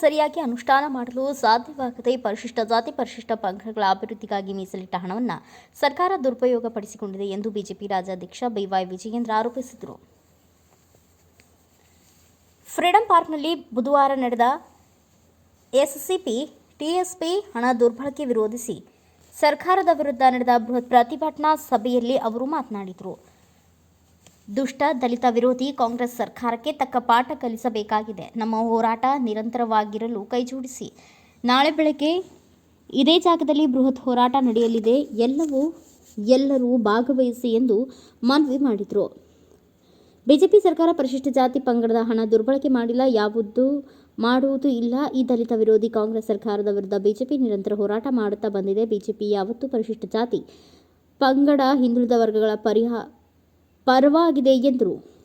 ಸರಿಯಾಗಿ ಅನುಷ್ಠಾನ ಮಾಡಲು ಸಾಧ್ಯವಾಗದೆ ಪರಿಶಿಷ್ಟ ಜಾತಿ ಪರಿಶಿಷ್ಟ ಪಂಗಡಗಳ ಅಭಿವೃದ್ಧಿಗಾಗಿ ಮೀಸಲಿಟ್ಟ ಹಣವನ್ನು ಸರ್ಕಾರ ದುರುಪಯೋಗ ಪಡಿಸಿಕೊಂಡಿದೆ ಎಂದು ಬಿಜೆಪಿ ರಾಜ್ಯಾಧ್ಯಕ್ಷ ಬಿವೈ ವಿಜಯೇಂದ್ರ ಆರೋಪಿಸಿದರು. ಫ್ರೀಡಂ ಪಾರ್ಕ್ನಲ್ಲಿ ಬುಧವಾರ ನಡೆದ ಎಸ್ಸಿಪಿ, ಟಿಎಸ್ಪಿ ಹಣ ದುರ್ಬಳಕೆ ವಿರೋಧಿಸಿ ಸರ್ಕಾರದ ವಿರುದ್ಧ ನಡೆದ ಬೃಹತ್ ಪ್ರತಿಭಟನಾ ಸಭೆಯಲ್ಲಿ ಅವರು ಮಾತನಾಡಿದರು. ದುಷ್ಟ ದಲಿತ ವಿರೋಧಿ ಕಾಂಗ್ರೆಸ್ ಸರ್ಕಾರಕ್ಕೆ ತಕ್ಕ ಪಾಠ ಕಲಿಸಬೇಕಾಗಿದೆ. ನಮ್ಮ ಹೋರಾಟ ನಿರಂತರವಾಗಿರಲು ಕೈಜೋಡಿಸಿ ನಾಳೆ ಬೆಳಗ್ಗೆ ಇದೇ ಜಾಗದಲ್ಲಿ ಬೃಹತ್ ಹೋರಾಟ ನಡೆಯಲಿದೆ. ಎಲ್ಲವೂ, ಎಲ್ಲರೂ ಭಾಗವಹಿಸಿ ಎಂದು ಮನವಿ ಮಾಡಿದರು. ಬಿಜೆಪಿ ಸರ್ಕಾರ ಪರಿಶಿಷ್ಟ ಜಾತಿ ಪಂಗಡದ ಹಣ ದುರ್ಬಳಕೆ ಮಾಡಿಲ್ಲ. ಯಾವುದು ಮಾಡುವುದು ಇಲ್ಲ. ಈ ದಲಿತ ವಿರೋಧಿ ಕಾಂಗ್ರೆಸ್ ಸರ್ಕಾರದ ವಿರುದ್ಧ ಬಿಜೆಪಿ ನಿರಂತರ ಹೋರಾಟ ಮಾಡುತ್ತಾ ಬಂದಿದೆ. ಬಿಜೆಪಿ ಯಾವತ್ತೂ ಪರಿಶಿಷ್ಟ ಜಾತಿ ಪಂಗಡ ಹಿಂದುಳಿದ ವರ್ಗಗಳ ಪರಿಹಾ ಪರವಾಗಿದೆ ಎಂದರು.